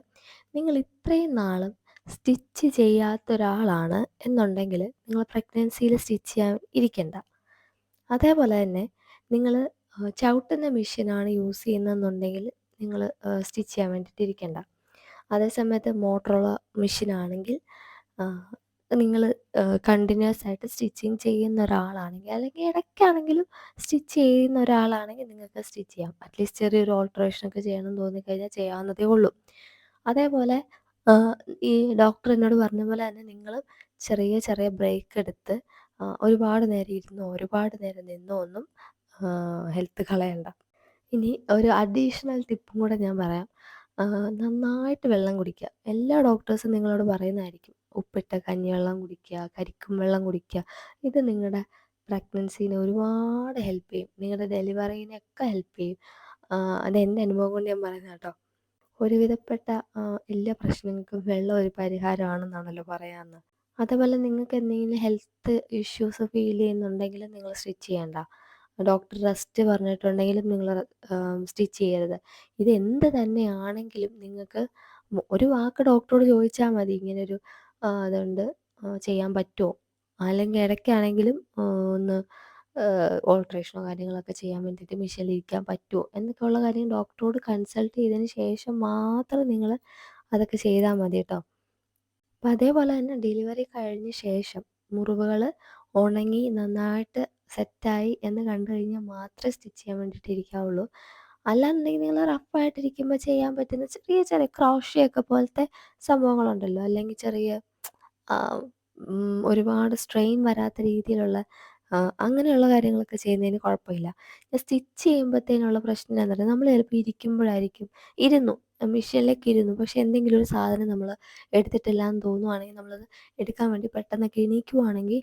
നിങ്ങൾ ഇത്രയും നാളും സ്റ്റിച്ച് ചെയ്യാത്ത ഒരാളാണ് എന്നുണ്ടെങ്കിൽ നിങ്ങൾ പ്രഗ്നൻസിയിൽ സ്റ്റിച്ച് ചെയ്യാൻ ഇരിക്കണ്ട. അതേപോലെ തന്നെ നിങ്ങൾ ചവിട്ടുന്ന മെഷീനാണ് യൂസ് ചെയ്യുന്നതെന്നുണ്ടെങ്കിൽ നിങ്ങൾ സ്റ്റിച്ച് ചെയ്യാൻ വേണ്ടിയിട്ട് ഇരിക്കണ്ട. അതേസമയത്ത് മോട്ടറുള്ള മെഷീനാണെങ്കിൽ നിങ്ങൾ കണ്ടിന്യൂസ് ആയിട്ട് സ്റ്റിച്ചിങ് ചെയ്യുന്ന ഒരാളാണെങ്കിൽ അല്ലെങ്കിൽ ഇടയ്ക്കാണെങ്കിലും സ്റ്റിച്ച് ചെയ്യുന്ന ഒരാളാണെങ്കിൽ നിങ്ങൾക്ക് സ്റ്റിച്ച് ചെയ്യാം. അറ്റ്ലീസ്റ്റ് ചെറിയൊരു ഓൾട്ടറേഷൻ ഒക്കെ ചെയ്യണമെന്ന് തോന്നിക്കഴിഞ്ഞാൽ ചെയ്യാവുന്നതേ ഉള്ളൂ. അതേപോലെ ഈ ഡോക്ടർ എന്നോട് പറഞ്ഞ പോലെ തന്നെ നിങ്ങൾ ചെറിയ ചെറിയ ബ്രേക്ക് എടുത്ത് ഒരുപാട് നേരം ഇരുന്നോ ഒരുപാട് നേരം നിന്നോ ഒന്നും ഹെൽത്ത് കളയണ്ട. ഇനി ഒരു അഡീഷണൽ ടിപ്പും കൂടെ ഞാൻ പറയാം. നന്നായിട്ട് വെള്ളം കുടിക്കുക. എല്ലാ ഡോക്ടേഴ്സും നിങ്ങളോട് പറയുന്നതായിരിക്കും. ഉപ്പിട്ട കഞ്ഞിവെള്ളം കുടിക്കുക കരിക്കും വെള്ളം കുടിക്കുക. ഇത് നിങ്ങളുടെ പ്രഗ്നൻസീനെ ഒരുപാട് ഹെൽപ്പ് ചെയ്യും. നിങ്ങളുടെ ഡെലിവറീനെയൊക്കെ ഹെൽപ്പ് ചെയ്യും. അത് എന്റെ അനുഭവം കൊണ്ട് ഞാൻ പറയുന്നത് കേട്ടോ ഒരുവിധപ്പെട്ട എല്ലാ പ്രശ്നങ്ങൾക്കും വെള്ളം ഒരു പരിഹാരമാണെന്നാണല്ലോ പറയാമെന്ന് അതേപോലെ നിങ്ങൾക്ക് എന്തെങ്കിലും ഹെൽത്ത് ഇഷ്യൂസ് ഫീൽ ചെയ്യുന്നുണ്ടെങ്കിൽ നിങ്ങൾ സ്റ്റിച്ച് ചെയ്യണ്ട. ഡോക്ടർ റെസ്റ്റ് പറഞ്ഞിട്ടുണ്ടെങ്കിലും നിങ്ങൾ സ്റ്റിച്ച് ചെയ്യരുത്. ഇത് എന്ത് തന്നെയാണെങ്കിലും നിങ്ങൾക്ക് ഒരു വാക്ക് ഡോക്ടറോട് ചോദിച്ചാൽ മതി. ഇങ്ങനൊരു അതുകൊണ്ട് ചെയ്യാൻ പറ്റുമോ അല്ലെങ്കിൽ ഇടയ്ക്കാണെങ്കിലും ഒന്ന് ഓൾട്രേഷനോ കാര്യങ്ങളൊക്കെ ചെയ്യാൻ വേണ്ടിയിട്ട് മെഷീനിൽ ഇരിക്കാൻ പറ്റുമോ എന്നൊക്കെയുള്ള കാര്യം ഡോക്ടറോട് കൺസൾട്ട് ചെയ്തതിന് ശേഷം മാത്രം നിങ്ങൾ അതൊക്കെ ചെയ്താൽ മതി കേട്ടോ. അപ്പം അതേപോലെ തന്നെ ഡെലിവറി കഴിഞ്ഞ ശേഷം മുറിവുകൾ ഉണങ്ങി നന്നായിട്ട് സെറ്റായി എന്ന് കണ്ടു കഴിഞ്ഞാൽ മാത്രമേ സ്റ്റിച്ച് ചെയ്യാൻ വേണ്ടിയിട്ട് ഇരിക്കാവുള്ളൂ. അല്ലാന്നുണ്ടെങ്കിൽ നിങ്ങൾ റഫായിട്ടിരിക്കുമ്പോൾ ചെയ്യാൻ പറ്റുന്ന ചെറിയ ചെറിയ ക്രോഷിയൊക്കെ പോലത്തെ സംഭവങ്ങളുണ്ടല്ലോ. അല്ലെങ്കിൽ ചെറിയ ഒരുപാട് സ്ട്രെയിൻ വരാത്ത രീതിയിലുള്ള അങ്ങനെയുള്ള കാര്യങ്ങളൊക്കെ ചെയ്യുന്നതിന് കുഴപ്പമില്ല. സ്റ്റിച്ച് ചെയ്യുമ്പോഴത്തേനുള്ള പ്രശ്നം എന്താണെന്ന് പറഞ്ഞാൽ നമ്മൾ ചിലപ്പോൾ ഇരിക്കുമ്പോഴായിരിക്കും ഇരുന്നു. മെഷീനിലേക്ക് ഇരുന്നു. പക്ഷേ എന്തെങ്കിലും ഒരു സാധനം നമ്മൾ എടുത്തിട്ടില്ല എന്ന് തോന്നുവാണെങ്കിൽ നമ്മളത് എടുക്കാൻ വേണ്ടി പെട്ടെന്നൊക്കെ എണീക്കുവാണെങ്കിൽ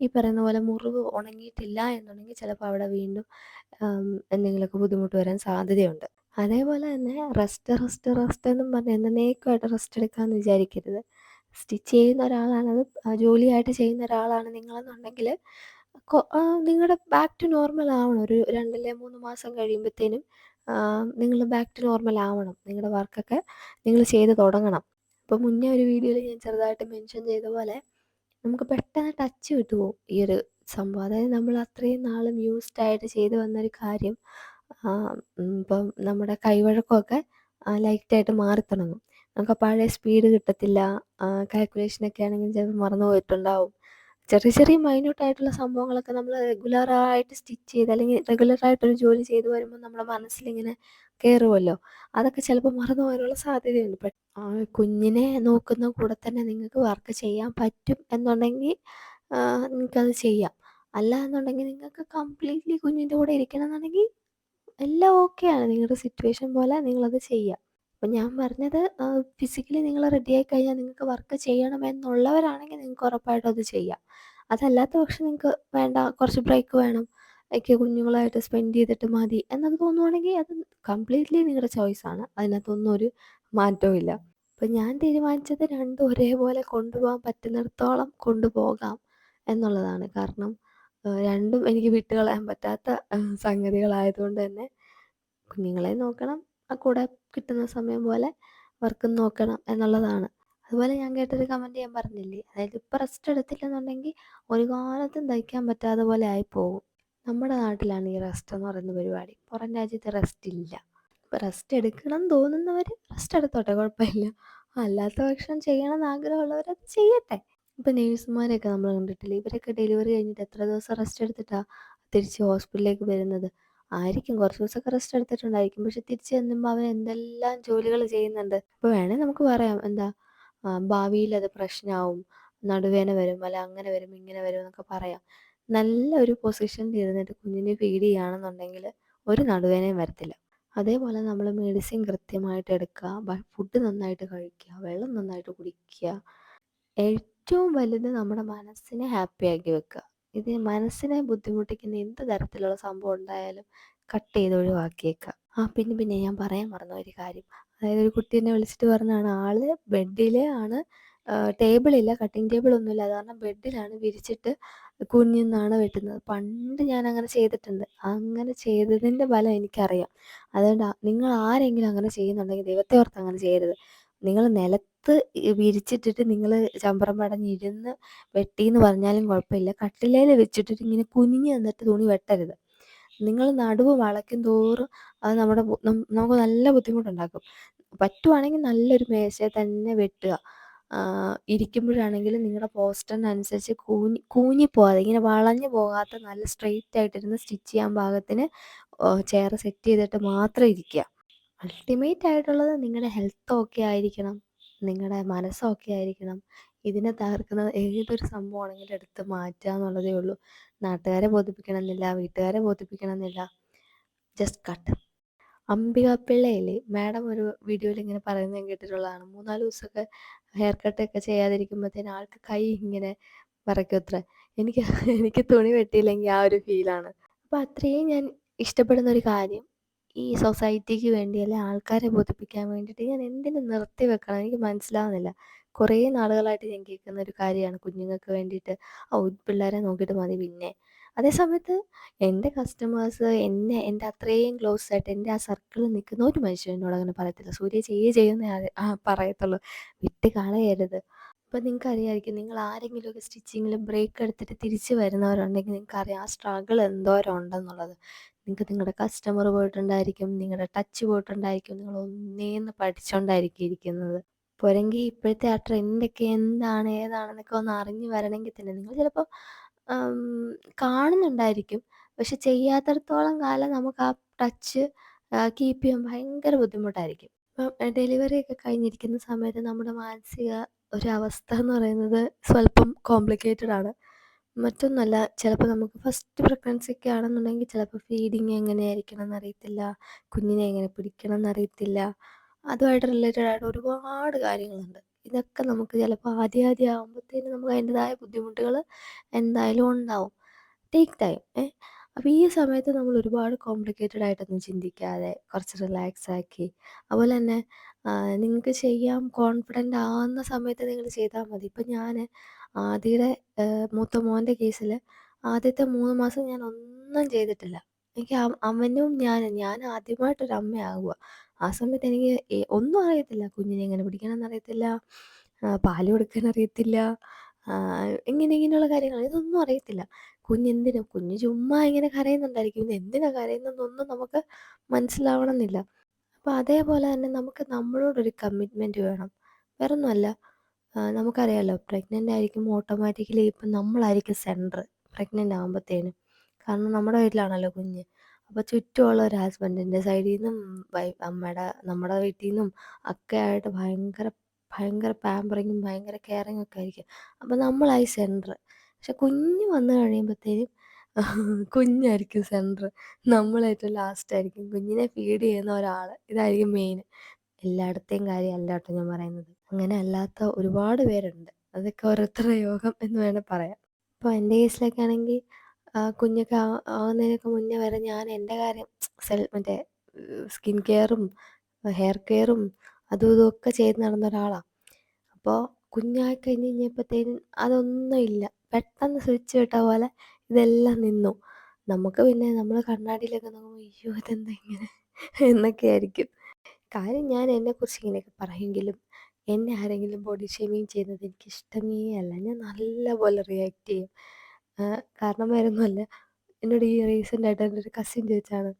ഈ പറയുന്ന പോലെ മുറിവ് ഉണങ്ങിയിട്ടില്ല എന്നുണ്ടെങ്കിൽ ചിലപ്പോൾ അവിടെ വീണ്ടും എന്തെങ്കിലുമൊക്കെ ബുദ്ധിമുട്ട് വരാൻ സാധ്യതയുണ്ട്. അതേപോലെ തന്നെ റെസ്റ്റ് റെസ്റ്റ് റെസ്റ്റ് എന്നും പറഞ്ഞ് എന്നേക്കുമായിട്ട് റെസ്റ്റ് എടുക്കാമെന്ന് വിചാരിക്കരുത്. സ്റ്റിച്ച് ചെയ്യുന്ന ഒരാളാണത് ജോലിയായിട്ട് ചെയ്യുന്ന ഒരാളാണ് നിങ്ങളെന്നുണ്ടെങ്കിൽ നിങ്ങളുടെ ബാക്ക് ടു നോർമൽ ആവണം. ഒരു രണ്ടല്ലേ മൂന്ന് മാസം കഴിയുമ്പോഴത്തേനും നിങ്ങൾ ബാക്ക് ടു നോർമൽ ആവണം. നിങ്ങളുടെ വർക്കൊക്കെ നിങ്ങൾ ചെയ്ത് തുടങ്ങണം. ഇപ്പോൾ മുന്നേ ഒരു വീഡിയോയിൽ ഞാൻ ചെറുതായിട്ട് മെൻഷൻ ചെയ്ത പോലെ നമുക്ക് പെട്ടെന്ന് ടച്ച് വിട്ടു പോകും ഈ ഒരു സംഭവം? അതായത് നമ്മൾ അത്രയും നാളും യൂസ്ഡ് ആയിട്ട് ചെയ്ത് വന്നൊരു കാര്യം ഇപ്പം നമ്മുടെ കൈവഴക്കമൊക്കെ ലൈറ്റായിട്ട് മാറി തുടങ്ങും നമുക്ക് പഴയ സ്പീഡ് കിട്ടത്തില്ല. കാൽക്കുലേഷനൊക്കെ ആണെങ്കിൽ ചിലപ്പോൾ മറന്നു പോയിട്ടുണ്ടാവും. ചെറിയ ചെറിയ മൈന്യൂട്ടായിട്ടുള്ള സംഭവങ്ങളൊക്കെ നമ്മൾ റെഗുലറായിട്ട് സ്റ്റിച്ച് ചെയ്ത് അല്ലെങ്കിൽ റെഗുലറായിട്ടൊരു ജോലി ചെയ്ത് വരുമ്പോൾ നമ്മുടെ മനസ്സിലിങ്ങനെ കയറുമല്ലോ അതൊക്കെ ചിലപ്പോൾ മറന്നു പോകാനുള്ള സാധ്യതയുണ്ട്. കുഞ്ഞിനെ നോക്കുന്ന കൂടെ തന്നെ നിങ്ങൾക്ക് വർക്ക് ചെയ്യാൻ പറ്റും എന്നുണ്ടെങ്കിൽ നിങ്ങൾക്കത് ചെയ്യാം. അല്ല എന്നുണ്ടെങ്കിൽ നിങ്ങൾക്ക് കംപ്ലീറ്റ്ലി കുഞ്ഞിന്റെ കൂടെ ഇരിക്കണം എന്നുണ്ടെങ്കിൽ എല്ലാം ഓക്കെയാണ് നിങ്ങളുടെ സിറ്റുവേഷൻ പോലെ നിങ്ങളത് ചെയ്യുക അപ്പം ഞാൻ പറഞ്ഞത് ഫിസിക്കലി നിങ്ങൾ റെഡിയായി കഴിഞ്ഞാൽ നിങ്ങൾക്ക് വർക്ക് ചെയ്യണമെന്നുള്ളവരാണെങ്കിൽ നിങ്ങൾക്ക് ഉറപ്പായിട്ടും അത് ചെയ്യാം. അതല്ലാത്ത പക്ഷെ നിങ്ങൾക്ക് വേണ്ട കുറച്ച് ബ്രേക്ക് വേണം. എനിക്ക് കുഞ്ഞുങ്ങളായിട്ട് സ്പെൻഡ് ചെയ്തിട്ട് മതി എന്നൊക്കെ തോന്നുവാണെങ്കിൽ അത് കംപ്ലീറ്റ്ലി നിങ്ങളുടെ ചോയ്സാണ് അതിനകത്തൊന്നും ഒരു മാറ്റവും ഇല്ല. അപ്പം ഞാൻ തീരുമാനിച്ചത് രണ്ടും ഒരേപോലെ കൊണ്ടുപോകാൻ പറ്റുന്നിടത്തോളം കൊണ്ടുപോകാം എന്നുള്ളതാണ്. കാരണം രണ്ടും എനിക്ക് വിട്ടുകളയാൻ പറ്റാത്ത സംഗതികളായതുകൊണ്ട് തന്നെ കുഞ്ഞുങ്ങളെ നോക്കണം കൂടെ കിട്ടുന്ന സമയം പോലെ വർക്കും നോക്കണം എന്നുള്ളതാണ്. അതുപോലെ ഞാൻ കേട്ടൊരു കമന്റ് ഞാൻ പറഞ്ഞില്ലേ? അതായത് ഇപ്പം റെസ്റ്റ് എടുത്തില്ലെന്നുണ്ടെങ്കിൽ ഒരു കാലത്തും തയ്ക്കാൻ പറ്റാതെ പോലെ ആയി പോകും. നമ്മുടെ നാട്ടിലാണ് ഈ റെസ്റ്റ് എന്ന് പറയുന്ന പരിപാടി. പുറം രാജ്യത്ത് റെസ്റ്റ് ഇല്ല. ഇപ്പം റെസ്റ്റ് എടുക്കണം തോന്നുന്നവർ റെസ്റ്റ് എടുത്തോട്ടെ കുഴപ്പമില്ല. അല്ലാത്ത പക്ഷം ചെയ്യണം എന്ന് ആഗ്രഹമുള്ളവരത് ചെയ്യട്ടെ. ഇപ്പം നേഴ്സുമാരെയൊക്കെ നമ്മൾ കണ്ടിട്ടില്ലേ? ഇവരൊക്കെ ഡെലിവറി കഴിഞ്ഞിട്ട് എത്ര ദിവസം റെസ്റ്റ് എടുത്തിട്ടാണ് തിരിച്ച് ഹോസ്പിറ്റലിലേക്ക് വരുന്നത്? ആയിരിക്കും. കുറച്ച് ദിവസമൊക്കെ റെസ്റ്റ് എടുത്തിട്ടുണ്ടായിരിക്കും. പക്ഷെ തിരിച്ച് ചെല്ലുമ്പോൾ അവൻ എന്തെല്ലാം ജോലികൾ ചെയ്യുന്നുണ്ട്. അപ്പോൾ വേണേൽ നമുക്ക് പറയാം. എന്താ ഭാവിയിൽ അത് പ്രശ്നമാവും നടുവേന വരും. അല്ല അങ്ങനെ വരും ഇങ്ങനെ വരും എന്നൊക്കെ പറയാം. നല്ല ഒരു പൊസിഷനിൽ ഇരുന്നിട്ട് കുഞ്ഞിനെ ഫീഡ് ചെയ്യുകയാണെന്നുണ്ടെങ്കിൽ ഒരു നടുവേനയും വരത്തില്ല. അതേപോലെ നമ്മൾ മെഡിസിൻ കൃത്യമായിട്ട് എടുക്കുക. ഫുഡ് നന്നായിട്ട് കഴിക്കുക. വെള്ളം നന്നായിട്ട് കുടിക്കുക. ഏറ്റവും വലുത് നമ്മുടെ മനസ്സിനെ ഹാപ്പിയാക്കി വെക്കുക. ഇത് മനസ്സിനെ ബുദ്ധിമുട്ടിക്കുന്ന എന്ത് തരത്തിലുള്ള സംഭവം ഉണ്ടായാലും കട്ട് ചെയ്ത് ഒഴിവാക്കിയേക്കാം ആ പിന്നെ പിന്നെ ഞാൻ പറയാൻ മറന്ന ഒരു കാര്യം. അതായത് ഒരു കുട്ടി എന്നെ വിളിച്ചിട്ട് പറഞ്ഞാണ് ആൾ ബെഡിലെ ആണ് ടേബിളില്ല കട്ടിങ് ടേബിൾ ഒന്നുമില്ല അത് കാരണം ബെഡിലാണ് വിരിച്ചിട്ട് കുഞ്ഞിന്നാണ് വെട്ടുന്നത്. പണ്ട് ഞാൻ അങ്ങനെ ചെയ്തിട്ടുണ്ട്. അങ്ങനെ ചെയ്തതിന്റെ ഫലം എനിക്കറിയാം. അതുകൊണ്ട് നിങ്ങൾ ആരെങ്കിലും അങ്ങനെ ചെയ്യുന്നുണ്ടെങ്കിൽ ദൈവത്തെ ഓർത്ത് അങ്ങനെ ചെയ്യരുത്. നിങ്ങൾ നിലത്ത് വിരിച്ചിട്ടിട്ട് നിങ്ങൾ ചമ്പരം പടഞ്ഞിരുന്ന് വെട്ടിയെന്ന് പറഞ്ഞാലും കുഴപ്പമില്ല. കട്ടിലേൽ വെച്ചിട്ടിട്ട് ഇങ്ങനെ കുനിഞ്ഞ് നിന്നിട്ട് തുണി വെട്ടരുത്. നിങ്ങൾ നടുവ് വളയ്ക്കും തോറും അത് നമ്മുടെ നമുക്ക് നല്ല ബുദ്ധിമുട്ടുണ്ടാക്കും. പറ്റുവാണെങ്കിൽ നല്ലൊരു മേശയെ തന്നെ വെട്ടുക. ഇരിക്കുമ്പോഴാണെങ്കിലും നിങ്ങളുടെ പോസ്റ്ററിനനുസരിച്ച് കൂഞ്ഞി കൂനി പോകാതെ ഇങ്ങനെ വളഞ്ഞു പോകാത്ത നല്ല സ്ട്രെയിറ്റ് ആയിട്ടിരുന്ന് സ്റ്റിച്ച് ചെയ്യാൻ പാകത്തിന് ചെയർ സെറ്റ് ചെയ്തിട്ട് മാത്രം ഇരിക്കുക. അൾട്ടിമേറ്റ് ആയിട്ടുള്ളത് നിങ്ങളുടെ ഹെൽത്ത് ഓക്കെ ആയിരിക്കണം. നിങ്ങളുടെ മനസ്സൊക്കെ ആയിരിക്കണം ഇതിനെ തകർക്കുന്ന ഏതൊരു സംഭവമാണെങ്കിലും എടുത്ത് മാറ്റുക എന്നുള്ളതേ ഉള്ളൂ. നാട്ടുകാരെ ബോധിപ്പിക്കണമെന്നില്ല വീട്ടുകാരെ ബോധിപ്പിക്കണമെന്നില്ല. ജസ്റ്റ് കട്ട് അംബിക പിള്ളയില്ലേ? മാഡം ഒരു വീഡിയോയിൽ ഇങ്ങനെ പറയുന്നത് കേട്ടിട്ടുള്ളതാണ്. മൂന്നാൽ ദിവസമൊക്കെ ഹെയർ കട്ടൊക്കെ ചെയ്യാതിരിക്കുമ്പോഴത്തേന് ആൾക്ക് കൈ ഇങ്ങനെ വിറയ്ക്കത്ര എനിക്ക് എനിക്ക് തുണി വെട്ടിയില്ലെങ്കിൽ ആ ഒരു ഫീലാണ് അപ്പോൾ അത്രയും ഞാൻ ഇഷ്ടപ്പെടുന്ന ഒരു കാര്യം. ഈ സൊസൈറ്റിക്ക് വേണ്ടി അല്ലെ ആൾക്കാരെ ബോധിപ്പിക്കാൻ വേണ്ടിയിട്ട് ഞാൻ എന്തിനു നിർത്തി വെക്കണം? എനിക്ക് മനസ്സിലാവുന്നില്ല. കുറേ നാളുകളായിട്ട് ഞാൻ കേൾക്കുന്ന ഒരു കാര്യമാണ് കുഞ്ഞുങ്ങൾക്ക് വേണ്ടിയിട്ട് ഓ പിള്ളേരെ നോക്കിയിട്ട് മതി പിന്നെ. അതേ സമയത്ത് എന്റെ കസ്റ്റമേഴ്സ് എന്നെ എന്റെ അത്രയും ക്ലോസ് ആയിട്ട് എന്റെ ആ സർക്കിളിൽ നിൽക്കുന്ന ഒരു മനുഷ്യൻ എന്നോട് അങ്ങനെ പറയത്തില്ല. സൂര്യ ചെയ്യേ ചെയ്യുന്ന പറയത്തുള്ളൂ. വിട്ട് കളയരുത്. അപ്പം നിങ്ങൾക്ക് അറിയാമായിരിക്കും നിങ്ങൾ ആരെങ്കിലുമൊക്കെ സ്റ്റിച്ചിങ്ങിൽ ബ്രേക്ക് എടുത്തിട്ട് തിരിച്ച് വരുന്നവരുണ്ടെങ്കിൽ നിങ്ങൾക്ക് അറിയാം ആ സ്ട്രഗിൾ എന്തോരം ഉണ്ടെന്നുള്ളത്. നിങ്ങൾക്ക് നിങ്ങളുടെ കസ്റ്റമർ പോയിട്ടുണ്ടായിരിക്കും നിങ്ങളുടെ ടച്ച് പോയിട്ടുണ്ടായിരിക്കും നിങ്ങൾ ഒന്നേന്ന് പഠിച്ചുകൊണ്ടായിരിക്കും ഇരിക്കുന്നത് പോരെങ്കിൽ ഇപ്പോഴത്തെ ആ ട്രെൻഡൊക്കെ എന്താണ് ഏതാണെന്നൊക്കെ ഒന്ന് അറിഞ്ഞു വരണമെങ്കിൽ തന്നെ നിങ്ങൾ ചിലപ്പോൾ കാണുന്നുണ്ടായിരിക്കും. പക്ഷെ ചെയ്യാത്തടത്തോളം കാലം നമുക്ക് ആ ടച്ച് കീപ്പ് ചെയ്യാൻ ഭയങ്കര ബുദ്ധിമുട്ടായിരിക്കും. ഇപ്പം ഡെലിവറി ഒക്കെ കഴിഞ്ഞിരിക്കുന്ന സമയത്ത് നമ്മുടെ മാനസിക ഒരു അവസ്ഥ എന്ന് പറയുന്നത് സ്വല്പം കോംപ്ലിക്കേറ്റഡ് ആണ്. മറ്റൊന്നല്ല ചിലപ്പോൾ നമുക്ക് ഫസ്റ്റ് പ്രഗ്നൻസി ഒക്കെ ആണെന്നുണ്ടെങ്കിൽ ചിലപ്പോൾ ഫീഡിങ് എങ്ങനെയായിരിക്കണം എന്നറിയത്തില്ല കുഞ്ഞിനെ എങ്ങനെ പിടിക്കണം എന്നറിയത്തില്ല. അതുമായിട്ട് റിലേറ്റഡ് ആയിട്ട് ഒരുപാട് കാര്യങ്ങളുണ്ട്. ഇതൊക്കെ നമുക്ക് ചിലപ്പോൾ ആദ്യം ആദ്യം ആകുമ്പോഴത്തേനും നമുക്ക് അതിന്റെതായ ബുദ്ധിമുട്ടുകൾ എന്തായാലും ഉണ്ടാവും. ടേക്ക് ടൈം ഏ? അപ്പോൾ ഈ സമയത്ത് നമ്മൾ ഒരുപാട് കോംപ്ലിക്കേറ്റഡ് ആയിട്ടൊന്നും ചിന്തിക്കാതെ കുറച്ച് റിലാക്സ് ആക്കി. അതുപോലെ തന്നെ നിങ്ങൾക്ക് ചെയ്യാൻ കോൺഫിഡന്റ് ആവുന്ന സമയത്ത് നിങ്ങൾ ചെയ്താൽ മതി. ഇപ്പം ഞാൻ ആദിയുടെ മൂത്ത മോന്റെ കേസിൽ ആദ്യത്തെ മൂന്ന് മാസം ഞാൻ ഒന്നും ചെയ്തിട്ടില്ല. എനിക്ക് അവനും ഞാൻ ഞാൻ ആദ്യമായിട്ടൊരു അമ്മയാകുക. ആ സമയത്ത് എനിക്ക് ഒന്നും അറിയത്തില്ല. കുഞ്ഞിനെ എങ്ങനെ പിടിക്കണം അറിയത്തില്ല. പാൽ കൊടുക്കാൻ അറിയത്തില്ല. ഇങ്ങനെ ഇങ്ങനെയുള്ള കാര്യങ്ങൾ. ഇതൊന്നും അറിയത്തില്ല. കുഞ്ഞെന്തിനു കുഞ്ഞ് ചുമ്മാ ഇങ്ങനെ കരയുന്നുണ്ടായിരിക്കും. എന്തിനാ കരയുന്നതെന്നൊന്നും നമുക്ക് മനസ്സിലാവണമെന്നില്ല. അപ്പോൾ അതേപോലെ തന്നെ നമുക്ക് നമ്മളോടൊരു കമ്മിറ്റ്മെന്റ് വേണം. വേറൊന്നുമല്ല. നമുക്കറിയാലോ പ്രഗ്നന്റ് ആയിരിക്കുമ്പോൾ ഓട്ടോമാറ്റിക്കലി ഇപ്പം നമ്മളായിരിക്കും സെന്റർ പ്രഗ്നന്റ് ആകുമ്പോഴത്തേനും കാരണം നമ്മുടെ വീട്ടിലാണല്ലോ കുഞ്ഞ്. അപ്പോൾ ചുറ്റുമുള്ള ഒരു ഹസ്ബൻഡിന്റെ സൈഡിൽ നിന്നും വൈ അമ്മയുടെ നമ്മുടെ വീട്ടിൽ നിന്നും ഒക്കെ ആയിട്ട് ഭയങ്കര ഭയങ്കര പാമ്പറിങ്ങും ഭയങ്കര കെയറിങ് ഒക്കെ ആയിരിക്കും. അപ്പോൾ നമ്മളായി സെന്റർ പക്ഷെ കുഞ്ഞ് വന്നു കഴിയുമ്പോഴത്തേനും കുഞ്ഞായിരിക്കും സെന്റർ നമ്മളേറ്റവും ലാസ്റ്റായിരിക്കും കുഞ്ഞിനെ ഫീഡ് ചെയ്യുന്ന ഒരാൾ ഇതായിരിക്കും മെയിൻ എല്ലായിടത്തെയും കാര്യമല്ല കേട്ടോ ഞാൻ പറയുന്നത്. അങ്ങനെ അല്ലാത്ത ഒരുപാട് പേരുണ്ട്. അതൊക്കെ ഓരോരുത്തരുടെ യോഗം എന്ന് വേണേൽ പറയാം. ഇപ്പോൾ എന്റെ കേസിലൊക്കെ ആണെങ്കിൽ കുഞ്ഞൊക്കെ ആവുന്നതിനൊക്കെ മുന്നേ വരെ ഞാൻ എന്റെ കാര്യം സെൽ മറ്റേ സ്കിൻ കെയറും ഹെയർ കെയറും അതും ഇതും ഒക്കെ ചെയ്ത് നടന്ന ഒരാളാണ് അപ്പോൾ കുഞ്ഞായി കഴിഞ്ഞ് കഴിഞ്ഞപ്പോഴത്തേനും അതൊന്നും ഇല്ല. പെട്ടെന്ന് സ്വിച്ച് വിട്ട പോലെ ഇതെല്ലാം നിന്നു. നമുക്ക് പിന്നെ നമ്മൾ കണ്ണാടിയിലൊക്കെ നോക്കുമ്പോൾ അയ്യോ ഇതെന്താ ഇങ്ങനെ? എന്നൊക്കെ ആയിരിക്കും. കാര്യം ഞാൻ എന്നെക്കുറിച്ച് ഇങ്ങനെയൊക്കെ പറയുമെങ്കിലും എന്നെ ആരെങ്കിലും ബോഡി ഷേമിങ് ചെയ്യുന്നത് എനിക്ക് ഇഷ്ടമേ അല്ല. ഞാൻ നല്ലപോലെ റിയാക്ട് ചെയ്യും. കാരണം വേറൊന്നുമല്ല. എന്നോട് ഈ റീസെന്റ് ആയിട്ട് എന്റെ ഒരു കസിൻ ചോദിച്ചാണ്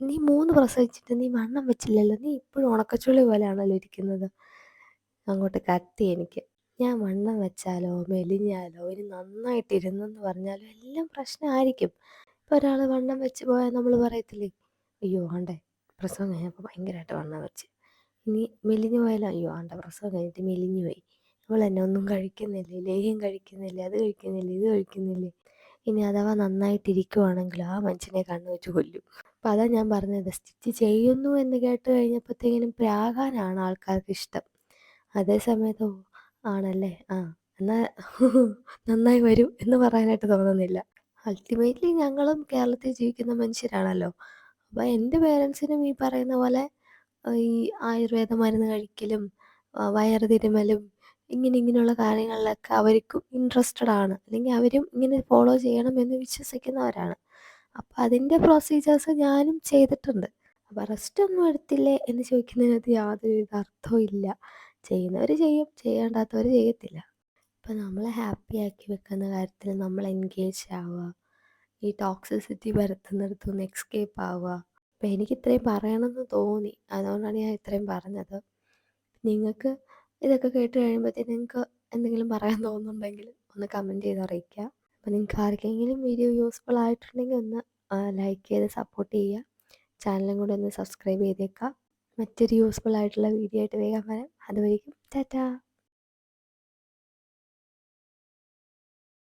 നീ മൂന്ന് പ്രസവിച്ചിട്ട് നീ വണ്ണം വെച്ചില്ലല്ലോ? നീ ഇപ്പോഴും ഉണക്കച്ചുള്ളി പോലെയാണല്ലോ ഇരിക്കുന്നത്. അങ്ങോട്ട് കത്തി എനിക്ക്. ഞാൻ വണ്ണം വെച്ചാലോ മെലിഞ്ഞാലോ ഇനി നന്നായിട്ട് ഇരുന്നെന്ന് പറഞ്ഞാലോ എല്ലാം പ്രശ്നമായിരിക്കും. ഇപ്പോൾ ഒരാൾ വണ്ണം വെച്ച് പോയാൽ നമ്മൾ പറയത്തില്ലേ അയ്യോ ആണ്ടേ പ്രസവം കഴിഞ്ഞപ്പോൾ ഭയങ്കരമായിട്ട് വണ്ണം വെച്ച്. ഇനി മെലിഞ്ഞു പോയാലോ? അയ്യോ ആണ്ട പ്രസവം കഴിഞ്ഞിട്ട് മെലിഞ്ഞു പോയി. അവൾ എന്നെ ഒന്നും കഴിക്കുന്നില്ലേ? ലേഹ്യം കഴിക്കുന്നില്ല? അത് കഴിക്കുന്നില്ല? ഇത് കഴിക്കുന്നില്ല? ഇനി അഥവാ നന്നായിട്ടിരിക്കുവാണെങ്കിൽ ആ മനുഷ്യനെ കണ്ണു വെച്ച് കൊല്ലും. അപ്പം അതാ ഞാൻ പറഞ്ഞത് സ്റ്റിച്ച് ചെയ്യുന്നു എന്ന് കേട്ട് കഴിഞ്ഞപ്പോഴത്തേക്കിനും പ്രാകാനാണ് ആൾക്കാർക്ക് ഇഷ്ടം. അതേ സമയത്ത് ആണല്ലേ? ആ എന്നാൽ നന്നായി വരും എന്ന് പറയാനായിട്ട് തോന്നുന്നില്ല. അൾട്ടിമേറ്റ്ലി ഞങ്ങളും കേരളത്തിൽ ജീവിക്കുന്ന മനുഷ്യരാണല്ലോ. അപ്പോൾ എന്റെ പേരൻസിനും ഈ പറയുന്ന പോലെ ഈ ആയുർവേദ മരുന്ന് കഴിക്കലും വയറ് ഇങ്ങനെ ഇങ്ങനെയുള്ള കാര്യങ്ങളിലൊക്കെ അവർക്കും ഇൻട്രസ്റ്റഡ് ആണ്. അല്ലെങ്കിൽ അവരും ഇങ്ങനെ ഫോളോ ചെയ്യണം എന്ന് വിശ്വസിക്കുന്നവരാണ്. അപ്പോൾ അതിന്റെ പ്രൊസീജിയേഴ്സ് ഞാനും ചെയ്തിട്ടുണ്ട്. അപ്പോൾ റെസ്റ്റ് ഒന്നും എടുത്തില്ലേ എന്ന് ചോദിക്കുന്നതിനകത്ത് യാതൊരുവിധ അർത്ഥവും ഇല്ല. ചെയ്യുന്നവർ ചെയ്യും ചെയ്യേണ്ടാത്തവർ ചെയ്യത്തില്ല. അപ്പോൾ നമ്മളെ ഹാപ്പി ആക്കി വെക്കുന്ന കാര്യത്തിൽ നമ്മൾ എൻഗേജ് ആവുക. ഈ ടോക്സിസിറ്റി വരുത്തുന്നിടത്തുനിന്ന് എക്സ്കേപ്പ് ആവുക. അപ്പോൾ എനിക്ക് ഇത്രയും പറയണമെന്ന് തോന്നി. അതുകൊണ്ടാണ് ഞാൻ ഇത്രയും പറഞ്ഞത്. നിങ്ങൾക്ക് ഇതൊക്കെ കേട്ട് കഴിയുമ്പോഴത്തേക്ക് നിങ്ങൾക്ക് എന്തെങ്കിലും പറയാൻ തോന്നുന്നുണ്ടെങ്കിൽ ഒന്ന് കമന്റ് ചെയ്ത് അറിയിക്കുക. അപ്പോൾ നിങ്ങൾക്ക് ആർക്കെങ്കിലും വീഡിയോ യൂസ്ഫുൾ ആയിട്ടുണ്ടെങ്കിൽ ഒന്ന് ലൈക്ക് ചെയ്ത് സപ്പോർട്ട് ചെയ്യുക. ചാനലും കൂടെ ഒന്ന് സബ്സ്ക്രൈബ് ചെയ്തേക്കുക. മറ്റൊരു യൂസ്ഫുൾ ആയിട്ടുള്ള വീഡിയോ ആയിട്ട് വേഗം വരാം. അതുവരേക്കും ടാറ്റാ.